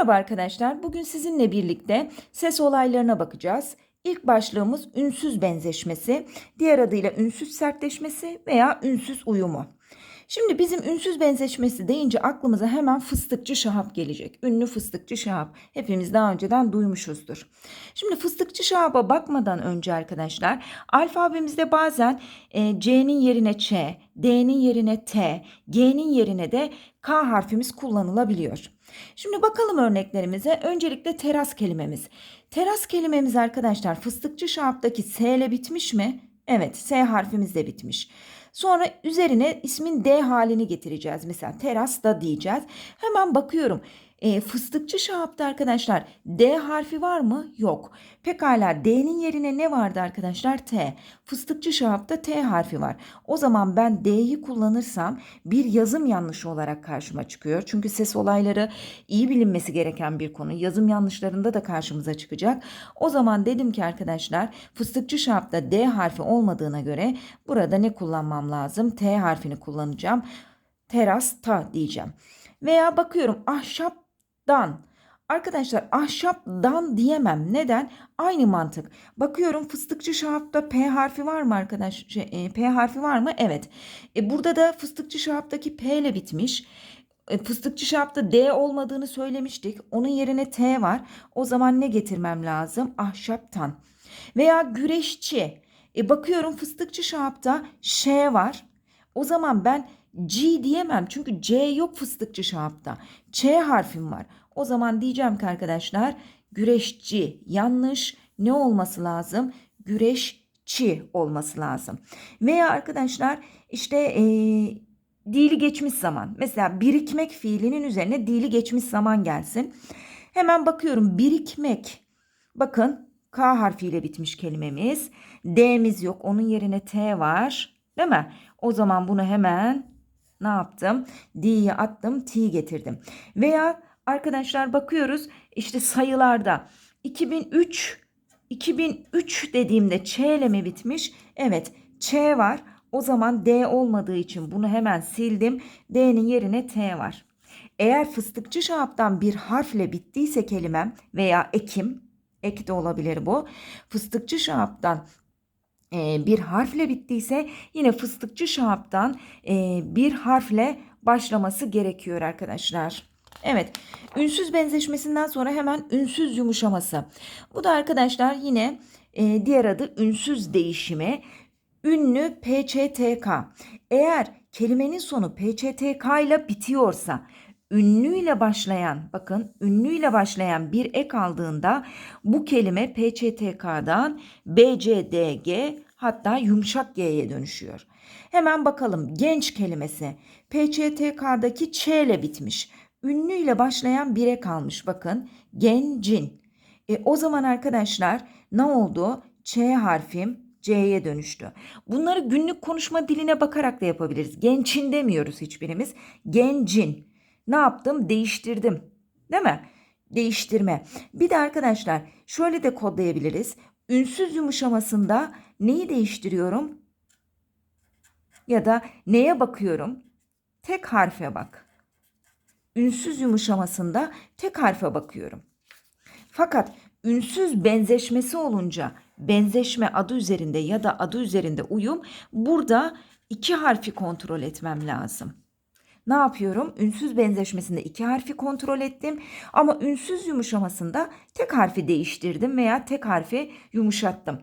Merhaba arkadaşlar. Bugün sizinle birlikte ses olaylarına bakacağız. İlk başlığımız ünsüz benzeşmesi, diğer adıyla ünsüz sertleşmesi veya ünsüz uyumu. Şimdi bizim ünsüz benzeşmesi deyince aklımıza hemen fıstıkçı Şahap gelecek. Ünlü fıstıkçı Şahap. Hepimiz daha önceden duymuşuzdur. Şimdi fıstıkçı Şahap'a bakmadan önce arkadaşlar alfabemizde bazen e, C'nin yerine Ç, D'nin yerine T, G'nin yerine de K harfimiz kullanılabiliyor. Şimdi bakalım örneklerimize. Öncelikle teras kelimemiz. Teras kelimemiz arkadaşlar fıstıkçı Şahap'taki S ile bitmiş mi? Evet S harfimiz de bitmiş. Sonra üzerine ismin D halini getireceğiz. Mesela teras da diyeceğiz. Hemen bakıyorum. E, fıstıkçı şahapta arkadaşlar D harfi var mı? Yok. Pekala D'nin yerine ne vardı arkadaşlar? T. Fıstıkçı şahapta T harfi var. O zaman ben D'yi kullanırsam bir yazım yanlışı olarak karşıma çıkıyor. Çünkü ses olayları iyi bilinmesi gereken bir konu. Yazım yanlışlarında da karşımıza çıkacak. O zaman dedim ki arkadaşlar fıstıkçı şahapta D harfi olmadığına göre burada ne kullanmam lazım? T harfini kullanacağım. Teras ta diyeceğim. Veya bakıyorum ahşaptan. Arkadaşlar ahşapdan diyemem. Neden? Aynı mantık. Bakıyorum fıstıkçı şahapta P harfi var mı arkadaş? Şey, e, P harfi var mı? Evet. E, burada da fıstıkçı şahaptaki P ile bitmiş. E, fıstıkçı şahapta D olmadığını söylemiştik. Onun yerine T var. O zaman ne getirmem lazım? Ahşaptan. Veya güreşçi. E, bakıyorum fıstıkçı şahapta Ş var. O zaman ben G diyemem çünkü C yok fıstıkçı şahapta. Ç harfim var. O zaman diyeceğim ki arkadaşlar güreşçi yanlış ne olması lazım? Güreşçi olması lazım. Veya arkadaşlar işte ee, dili geçmiş zaman. Mesela birikmek fiilinin üzerine dili geçmiş zaman gelsin. Hemen bakıyorum birikmek. Bakın K harfiyle bitmiş kelimemiz. D'miz yok. Onun yerine T var. Değil mi? O zaman bunu hemen ne yaptım? D'yi attım, T'yi getirdim. Veya arkadaşlar bakıyoruz işte sayılarda 2003 2003 dediğimde Ç ile mi bitmiş? Evet, Ç var. O zaman D olmadığı için bunu hemen sildim. D'nin yerine T var. Eğer fıstıkçı şahaptan bir harfle bittiyse kelimem veya ekim, ek de olabilir bu. Fıstıkçı şahaptan e, bir harfle bittiyse yine fıstıkçı şahaptan e, bir harfle başlaması gerekiyor arkadaşlar. Evet, ünsüz benzeşmesinden sonra hemen ünsüz yumuşaması. Bu da arkadaşlar yine e, diğer adı ünsüz değişimi. Ünlü PÇTK. Eğer kelimenin sonu PÇTK ile bitiyorsa ünlüyle başlayan bakın ünlüyle başlayan bir ek aldığında bu kelime PÇTK'dan BCDG hatta yumuşak G'ye dönüşüyor. Hemen bakalım genç kelimesi PÇTK'daki Ç ile bitmiş. Ünlüyle başlayan bir ek almış bakın gencin. E, o zaman arkadaşlar ne oldu? Ç harfim C'ye dönüştü. Bunları günlük konuşma diline bakarak da yapabiliriz. Gençin demiyoruz hiçbirimiz. Gencin. Ne yaptım? Değiştirdim. Değil mi? Değiştirme. Bir de arkadaşlar şöyle de kodlayabiliriz. Ünsüz yumuşamasında neyi değiştiriyorum? Ya da neye bakıyorum? Tek harfe bak. Ünsüz yumuşamasında tek harfe bakıyorum. Fakat ünsüz benzeşmesi olunca benzeşme adı üzerinde ya da adı üzerinde uyum burada iki harfi kontrol etmem lazım. Ne yapıyorum? Ünsüz benzeşmesinde iki harfi kontrol ettim ama ünsüz yumuşamasında tek harfi değiştirdim veya tek harfi yumuşattım.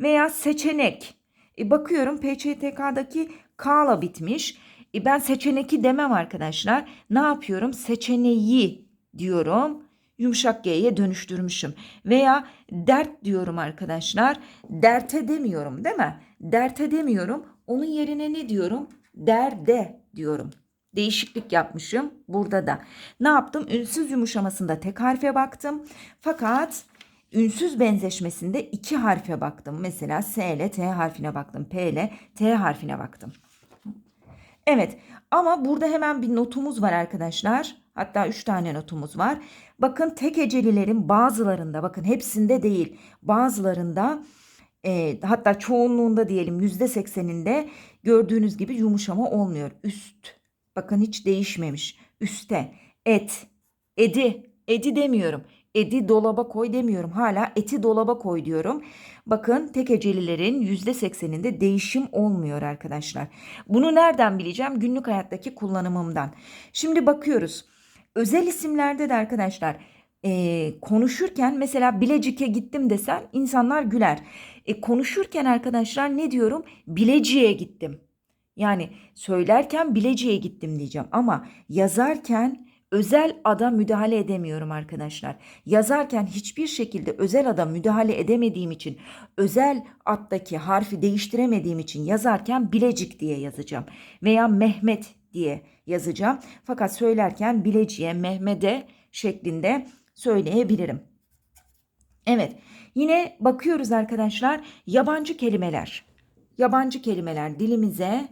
Veya seçenek. E bakıyorum PÇTK'daki K'la bitmiş. E ben seçeneki demem arkadaşlar. Ne yapıyorum? Seçeneği diyorum yumuşak G'ye dönüştürmüşüm. Veya dert diyorum arkadaşlar. Derte demiyorum değil mi? Derte demiyorum. Onun yerine ne diyorum? Derde diyorum. Değişiklik yapmışım burada da. Ne yaptım? Ünsüz yumuşamasında tek harfe baktım. Fakat ünsüz benzeşmesinde iki harfe baktım. Mesela S ile T harfine baktım. P ile T harfine baktım. Evet ama burada hemen bir notumuz var arkadaşlar. Hatta 3 tane notumuz var. Bakın tek hecelilerin bazılarında bakın hepsinde değil bazılarında e, hatta çoğunluğunda diyelim yüzde sekseninde gördüğünüz gibi yumuşama olmuyor. Üst bakın hiç değişmemiş. Üste et edi Edi demiyorum. Edi dolaba koy demiyorum. Hala eti dolaba koy diyorum. Bakın tek hecelilerin %80'inde değişim olmuyor arkadaşlar. Bunu nereden bileceğim? Günlük hayattaki kullanımımdan. Şimdi bakıyoruz. Özel isimlerde de arkadaşlar e, konuşurken mesela Bilecik'e gittim desen insanlar güler. E, konuşurken arkadaşlar ne diyorum? Bilecik'e gittim. Yani söylerken Bilecik'e gittim diyeceğim ama yazarken özel ada müdahale edemiyorum arkadaşlar. Yazarken hiçbir şekilde özel ada müdahale edemediğim için özel addaki harfi değiştiremediğim için yazarken Bilecik diye yazacağım veya Mehmet diye yazacağım. Fakat söylerken Bilecik'e, Mehmet'e şeklinde söyleyebilirim. Evet, yine bakıyoruz arkadaşlar yabancı kelimeler. Yabancı kelimeler dilimize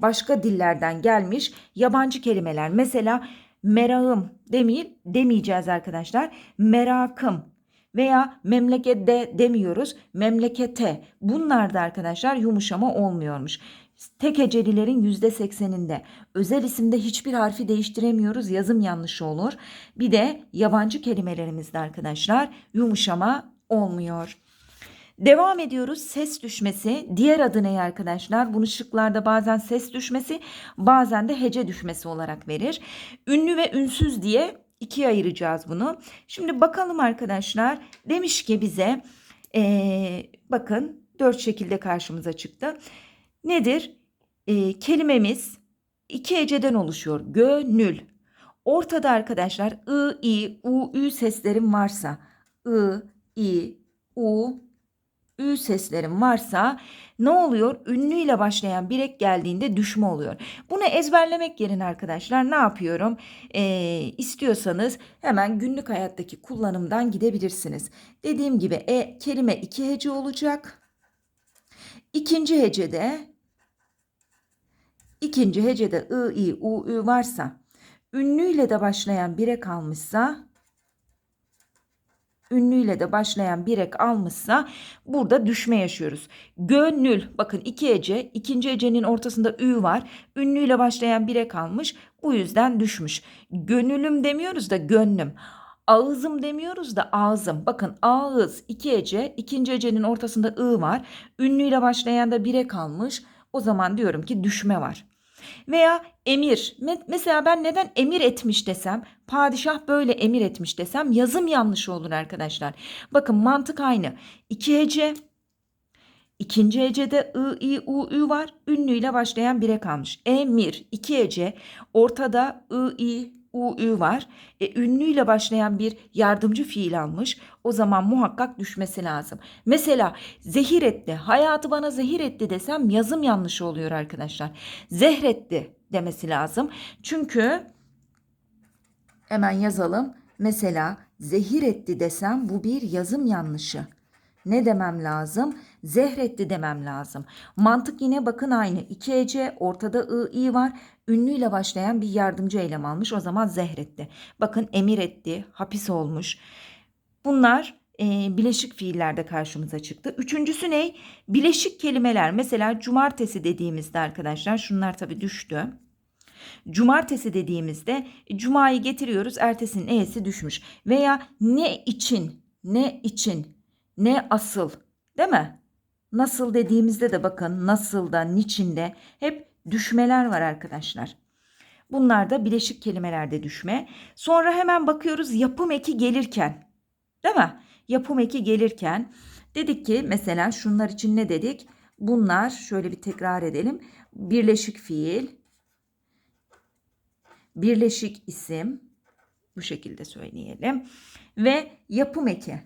başka dillerden gelmiş yabancı kelimeler. Mesela merağım demeyin demeyeceğiz arkadaşlar. Merakım veya memlekette demiyoruz. Memlekete. Bunlar da arkadaşlar yumuşama olmuyormuş. Tek hecelilerin %80'inde. Özel isimde hiçbir harfi değiştiremiyoruz. Yazım yanlışı olur. Bir de yabancı kelimelerimizde arkadaşlar yumuşama olmuyor. Devam ediyoruz. Ses düşmesi. Diğer adı ne arkadaşlar? Bunu şıklarda bazen ses düşmesi, bazen de hece düşmesi olarak verir. Ünlü ve ünsüz diye ikiye ayıracağız bunu. Şimdi bakalım arkadaşlar. Demiş ki bize ee, bakın dört şekilde karşımıza çıktı. Nedir? Ee, kelimemiz iki heceden oluşuyor. Gönül. Ortada arkadaşlar ı, i, u, ü seslerim varsa ı, i, u, ü seslerim varsa ne oluyor? Ünlüyle başlayan bir ek geldiğinde düşme oluyor. Bunu ezberlemek yerine arkadaşlar ne yapıyorum? Ee, istiyorsanız hemen günlük hayattaki kullanımdan gidebilirsiniz. Dediğim gibi e, kelime iki hece olacak. İkinci hecede ikinci hecede ı, i, u, ü varsa ünlüyle de başlayan bir ek almışsa ünlüyle de başlayan bir ek almışsa burada düşme yaşıyoruz. Gönül bakın iki hece ikinci hecenin ortasında ü var. Ünlüyle başlayan bir ek almış bu yüzden düşmüş. Gönülüm demiyoruz da gönlüm. Ağızım demiyoruz da ağzım. Bakın ağız iki hece ikinci hecenin ortasında ı var. Ünlüyle başlayan da bir ek almış. O zaman diyorum ki düşme var. Veya emir. Mesela ben neden emir etmiş desem, padişah böyle emir etmiş desem yazım yanlış olur arkadaşlar. Bakın mantık aynı. İki hece, İkinci hecede ı, i, u, ü var. Ünlüyle başlayan bire kalmış. Emir, iki hece. Ortada ı, i, ü var. E, ünlüyle başlayan bir yardımcı fiil almış. O zaman muhakkak düşmesi lazım. Mesela zehir etti. Hayatı bana zehir etti desem yazım yanlış oluyor arkadaşlar. Zehretti demesi lazım. Çünkü hemen yazalım. Mesela zehir etti desem bu bir yazım yanlışı. Ne demem lazım? Zehretti demem lazım. Mantık yine bakın aynı. İki ece ortada ı, i var. Ünlüyle başlayan bir yardımcı eylem almış. O zaman zehretti. Bakın emir etti, hapis olmuş. Bunlar e, bileşik fiillerde karşımıza çıktı. Üçüncüsü ne? Bileşik kelimeler. Mesela cumartesi dediğimizde arkadaşlar şunlar tabii düştü. Cumartesi dediğimizde cumayı getiriyoruz ertesinin e'si düşmüş. Veya ne için, ne için, ne asıl değil mi? Nasıl dediğimizde de bakın nasıl da, niçin de hep düşmeler var arkadaşlar. Bunlar da bileşik kelimelerde düşme. Sonra hemen bakıyoruz yapım eki gelirken. Değil mi? Yapım eki gelirken dedik ki mesela şunlar için ne dedik? Bunlar şöyle bir tekrar edelim. Birleşik fiil, birleşik isim bu şekilde söyleyelim ve yapım eki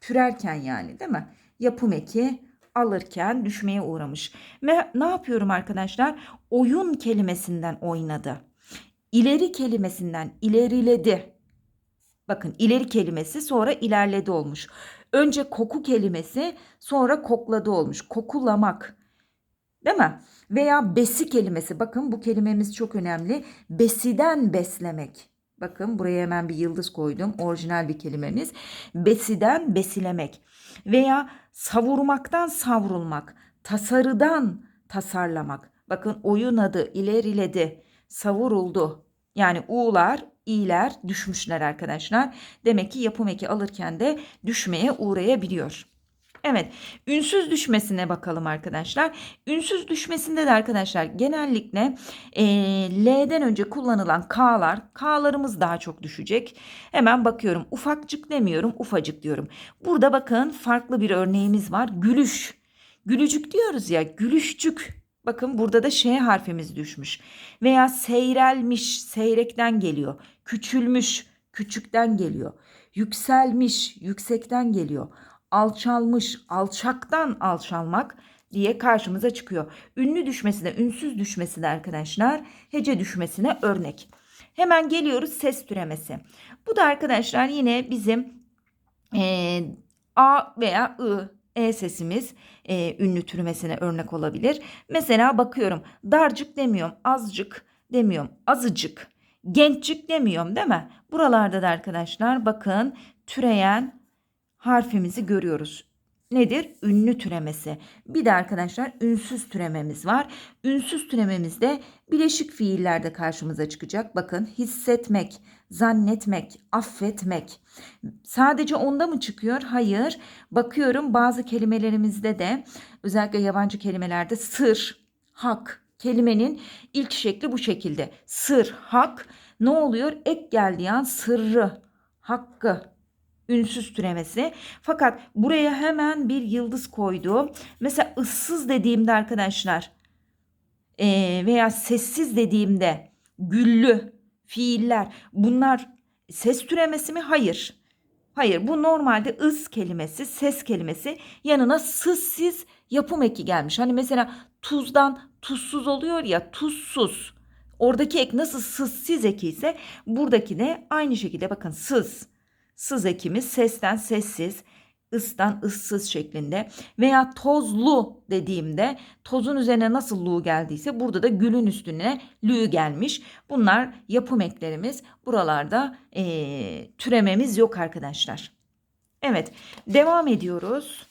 türerken yani değil mi? Yapım eki alırken düşmeye uğramış. Ve ne yapıyorum arkadaşlar? Oyun kelimesinden oynadı. İleri kelimesinden ileriledi. Bakın ileri kelimesi sonra ilerledi olmuş. Önce koku kelimesi sonra kokladı olmuş. Kokulamak. Değil mi? Veya besi kelimesi. Bakın bu kelimemiz çok önemli. Besiden beslemek. Bakın buraya hemen bir yıldız koydum. Orijinal bir kelimemiz. Besiden besilemek. Veya savurmaktan savrulmak. Tasarıdan tasarlamak. Bakın oyun adı ileriledi. Savuruldu. Yani u'lar, i'ler düşmüşler arkadaşlar. Demek ki yapım eki alırken de düşmeye uğrayabiliyor. Evet, ünsüz düşmesine bakalım arkadaşlar. Ünsüz düşmesinde de arkadaşlar genellikle e, L'den önce kullanılan K'lar, K'larımız daha çok düşecek. Hemen bakıyorum. Ufakcık demiyorum, ufacık diyorum. Burada bakın farklı bir örneğimiz var. Gülüş. Gülücük diyoruz ya, gülüşcük. Bakın burada da Ş harfimiz düşmüş. Veya seyrelmiş, seyrekten geliyor. Küçülmüş, küçükten geliyor. Yükselmiş, yüksekten geliyor alçalmış, alçaktan alçalmak diye karşımıza çıkıyor. Ünlü düşmesine, ünsüz düşmesine arkadaşlar hece düşmesine örnek. Hemen geliyoruz ses türemesi. Bu da arkadaşlar yine bizim e, A veya I e sesimiz e, ünlü türemesine örnek olabilir. Mesela bakıyorum darcık demiyorum, azıcık demiyorum, azıcık, gençcik demiyorum değil mi? Buralarda da arkadaşlar bakın türeyen harfimizi görüyoruz. Nedir? Ünlü türemesi. Bir de arkadaşlar ünsüz türememiz var. Ünsüz türememizde bileşik fiillerde karşımıza çıkacak. Bakın hissetmek, zannetmek, affetmek. Sadece onda mı çıkıyor? Hayır. Bakıyorum bazı kelimelerimizde de özellikle yabancı kelimelerde sır, hak kelimenin ilk şekli bu şekilde. Sır, hak ne oluyor? Ek geldiği an sırrı, hakkı ünsüz türemesi. Fakat buraya hemen bir yıldız koydum. Mesela ıssız dediğimde arkadaşlar e, veya sessiz dediğimde güllü fiiller bunlar ses türemesi mi? Hayır. Hayır bu normalde ız kelimesi, ses kelimesi yanına sızsiz yapım eki gelmiş. Hani mesela tuzdan tuzsuz oluyor ya tuzsuz. Oradaki ek nasıl sızsiz eki ise buradaki de aynı şekilde bakın sız Sız ekimiz sesten sessiz, ıstan ıssız şeklinde veya tozlu dediğimde tozun üzerine nasıl lu geldiyse burada da gülün üstüne lü gelmiş. Bunlar yapım eklerimiz. Buralarda e, türememiz yok arkadaşlar. Evet devam ediyoruz.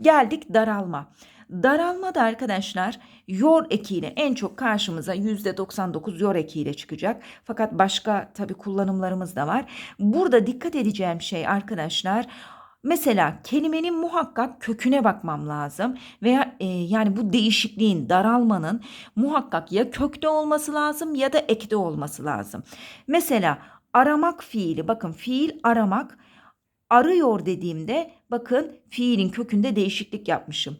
Geldik daralma. Daralma da arkadaşlar yor ekiyle en çok karşımıza %99 yor ekiyle çıkacak. Fakat başka tabi kullanımlarımız da var. Burada dikkat edeceğim şey arkadaşlar Mesela kelimenin muhakkak köküne bakmam lazım veya e, yani bu değişikliğin daralmanın muhakkak ya kökte olması lazım ya da ekte olması lazım. Mesela aramak fiili bakın fiil aramak arıyor dediğimde bakın fiilin kökünde değişiklik yapmışım.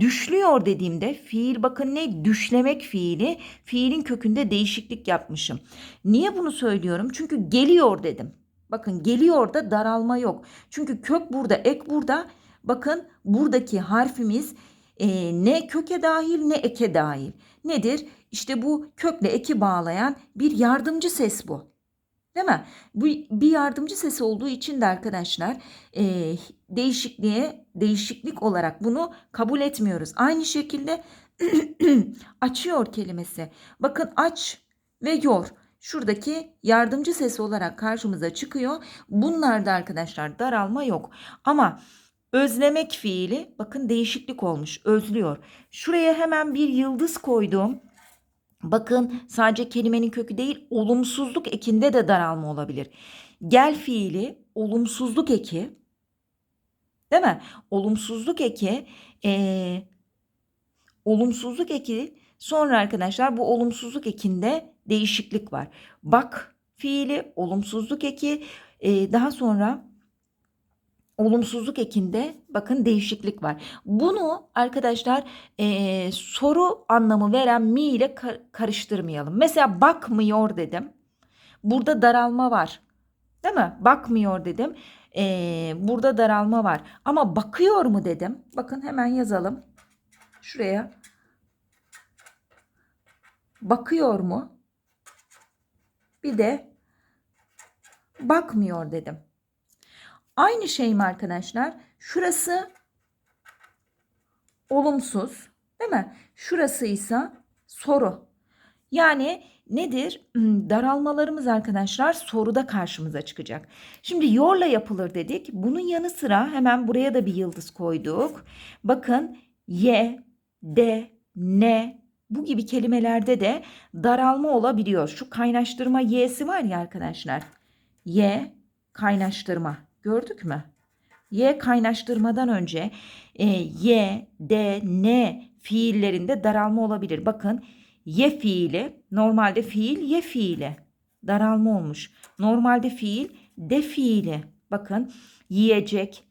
Düşlüyor dediğimde fiil bakın ne düşlemek fiili fiilin kökünde değişiklik yapmışım. Niye bunu söylüyorum? Çünkü geliyor dedim. Bakın geliyor da daralma yok. Çünkü kök burada ek burada. Bakın buradaki harfimiz e, ne köke dahil ne eke dahil. Nedir? İşte bu kökle eki bağlayan bir yardımcı ses bu. Değil mi? Bu bir yardımcı sesi olduğu için de arkadaşlar e, değişikliğe değişiklik olarak bunu kabul etmiyoruz. Aynı şekilde açıyor kelimesi. Bakın aç ve yor. Şuradaki yardımcı sesi olarak karşımıza çıkıyor. Bunlarda arkadaşlar daralma yok. Ama özlemek fiili bakın değişiklik olmuş. Özlüyor. Şuraya hemen bir yıldız koydum. Bakın sadece kelimenin kökü değil olumsuzluk ekinde de daralma olabilir. Gel fiili olumsuzluk eki değil mi? Olumsuzluk eki e, olumsuzluk eki sonra arkadaşlar bu olumsuzluk ekinde değişiklik var. Bak fiili olumsuzluk eki e, daha sonra olumsuzluk ekinde bakın değişiklik var. Bunu arkadaşlar e, soru anlamı veren mi ile kar- karıştırmayalım. Mesela bakmıyor dedim. Burada daralma var. Değil mi? Bakmıyor dedim. E, burada daralma var. Ama bakıyor mu dedim. Bakın hemen yazalım. Şuraya. Bakıyor mu? Bir de bakmıyor dedim. Aynı şey mi arkadaşlar? Şurası olumsuz değil mi? Şurası ise soru. Yani nedir? Hmm, daralmalarımız arkadaşlar soruda karşımıza çıkacak. Şimdi yorla yapılır dedik. Bunun yanı sıra hemen buraya da bir yıldız koyduk. Bakın y, d, ne, bu gibi kelimelerde de daralma olabiliyor. Şu kaynaştırma y'si var ya arkadaşlar. Y kaynaştırma. Gördük mü? Y kaynaştırmadan önce e, Y, D, N fiillerinde daralma olabilir. Bakın ye fiili normalde fiil ye fiili daralma olmuş. Normalde fiil de fiili. Bakın yiyecek,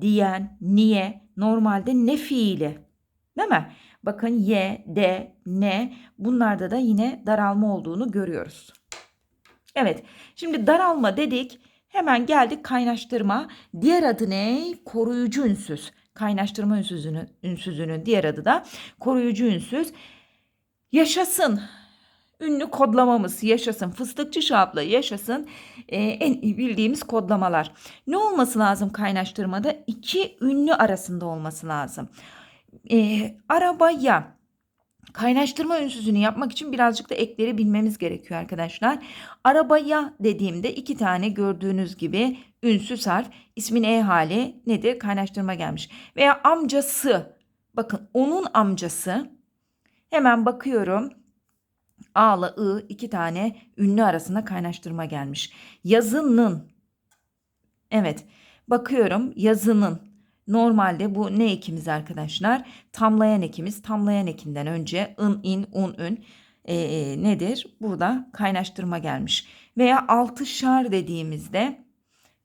diyen, niye normalde ne fiili. Değil mi? Bakın ye, de, ne bunlarda da yine daralma olduğunu görüyoruz. Evet şimdi daralma dedik. Hemen geldik kaynaştırma. Diğer adı ne? Koruyucu ünsüz. Kaynaştırma ünsüzünün, ünsüzünün diğer adı da koruyucu ünsüz. Yaşasın. Ünlü kodlamamız yaşasın. Fıstıkçı şapla yaşasın. Ee, en iyi bildiğimiz kodlamalar. Ne olması lazım kaynaştırmada? İki ünlü arasında olması lazım. Ee, arabaya kaynaştırma ünsüzünü yapmak için birazcık da ekleri bilmemiz gerekiyor arkadaşlar. Arabaya dediğimde iki tane gördüğünüz gibi ünsüz harf ismin e hali nedir? Kaynaştırma gelmiş. Veya amcası. Bakın onun amcası. Hemen bakıyorum. A'la I iki tane ünlü arasında kaynaştırma gelmiş. Yazının. Evet. Bakıyorum yazının. Normalde bu ne ekimiz arkadaşlar? Tamlayan ekimiz. Tamlayan ekinden önce ın, in, un, ün e, e, nedir? Burada kaynaştırma gelmiş. Veya altışar dediğimizde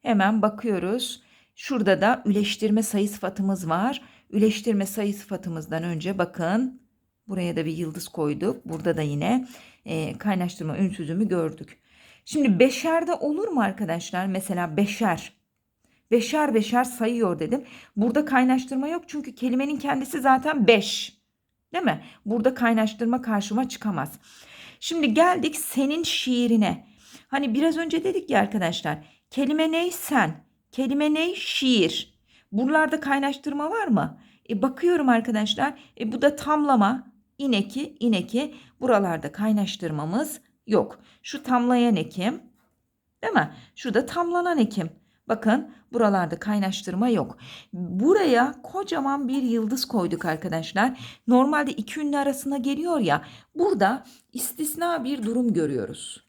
hemen bakıyoruz. Şurada da üleştirme sayı sıfatımız var. Üleştirme sayı sıfatımızdan önce bakın buraya da bir yıldız koyduk. Burada da yine e, kaynaştırma ünsüzümü gördük. Şimdi beşerde olur mu arkadaşlar? Mesela beşer. Beşer beşer sayıyor dedim. Burada kaynaştırma yok çünkü kelimenin kendisi zaten beş. Değil mi? Burada kaynaştırma karşıma çıkamaz. Şimdi geldik senin şiirine. Hani biraz önce dedik ya arkadaşlar. Kelime ney sen? Kelime ney şiir? Buralarda kaynaştırma var mı? E bakıyorum arkadaşlar. E bu da tamlama. İneki, ineki. Buralarda kaynaştırmamız yok. Şu tamlayan ekim. Değil mi? Şurada tamlanan ekim. Bakın buralarda kaynaştırma yok. Buraya kocaman bir yıldız koyduk arkadaşlar. Normalde iki ünlü arasına geliyor ya. Burada istisna bir durum görüyoruz.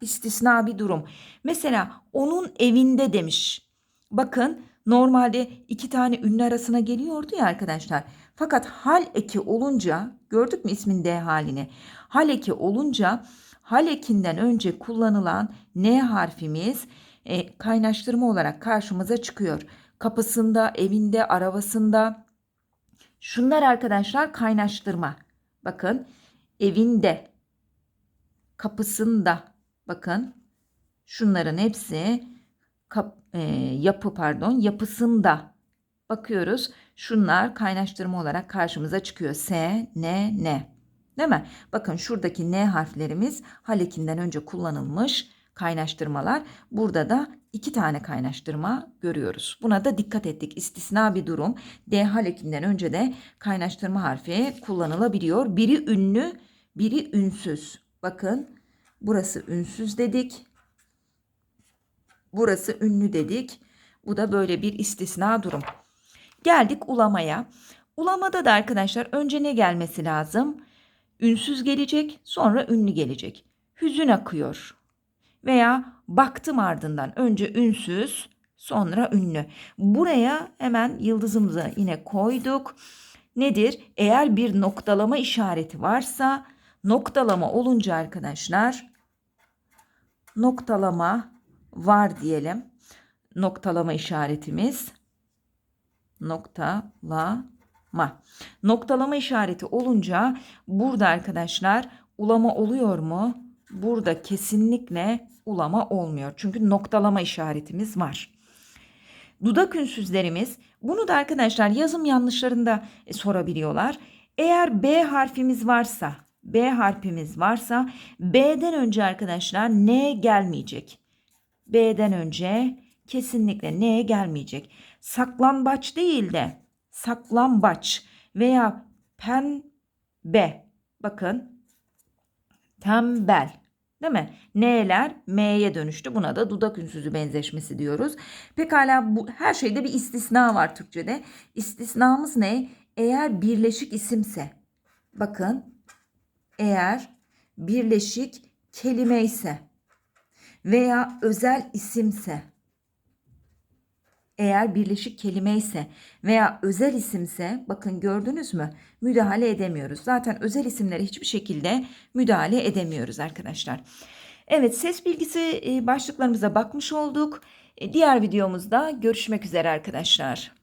İstisna bir durum. Mesela onun evinde demiş. Bakın normalde iki tane ünlü arasına geliyordu ya arkadaşlar. Fakat hal eki olunca gördük mü ismin D halini? Hal eki olunca hal ekinden önce kullanılan N harfimiz e, kaynaştırma olarak karşımıza çıkıyor. Kapısında, evinde, arabasında. Şunlar arkadaşlar kaynaştırma. Bakın evinde, kapısında. Bakın şunların hepsi kap, e, yapı pardon yapısında. Bakıyoruz şunlar kaynaştırma olarak karşımıza çıkıyor. S, N, N. Değil mi? Bakın şuradaki N harflerimiz halekinden önce kullanılmış kaynaştırmalar. Burada da iki tane kaynaştırma görüyoruz. Buna da dikkat ettik. İstisna bir durum. D halekinden önce de kaynaştırma harfi kullanılabiliyor. Biri ünlü, biri ünsüz. Bakın burası ünsüz dedik. Burası ünlü dedik. Bu da böyle bir istisna durum. Geldik ulamaya. Ulamada da arkadaşlar önce ne gelmesi lazım? Ünsüz gelecek, sonra ünlü gelecek. Hüzün akıyor veya baktım ardından önce ünsüz sonra ünlü. Buraya hemen yıldızımızı yine koyduk. Nedir? Eğer bir noktalama işareti varsa noktalama olunca arkadaşlar noktalama var diyelim. Noktalama işaretimiz noktalama. Noktalama işareti olunca burada arkadaşlar ulama oluyor mu? Burada kesinlikle ulama olmuyor. Çünkü noktalama işaretimiz var. Dudak ünsüzlerimiz bunu da arkadaşlar yazım yanlışlarında e, sorabiliyorlar. Eğer B harfimiz varsa, B harfimiz varsa B'den önce arkadaşlar N gelmeyecek. B'den önce kesinlikle N gelmeyecek. Saklambaç değil de saklambaç veya pembe. Bakın tembel Değil mi? N'ler M'ye dönüştü. Buna da dudak ünsüzü benzeşmesi diyoruz. Pekala bu her şeyde bir istisna var Türkçede. İstisnamız ne? Eğer birleşik isimse. bakın eğer birleşik kelime ise veya özel isimse eğer birleşik kelime ise veya özel isimse bakın gördünüz mü müdahale edemiyoruz. Zaten özel isimlere hiçbir şekilde müdahale edemiyoruz arkadaşlar. Evet ses bilgisi e, başlıklarımıza bakmış olduk. E, Diğer videomuzda görüşmek üzere arkadaşlar.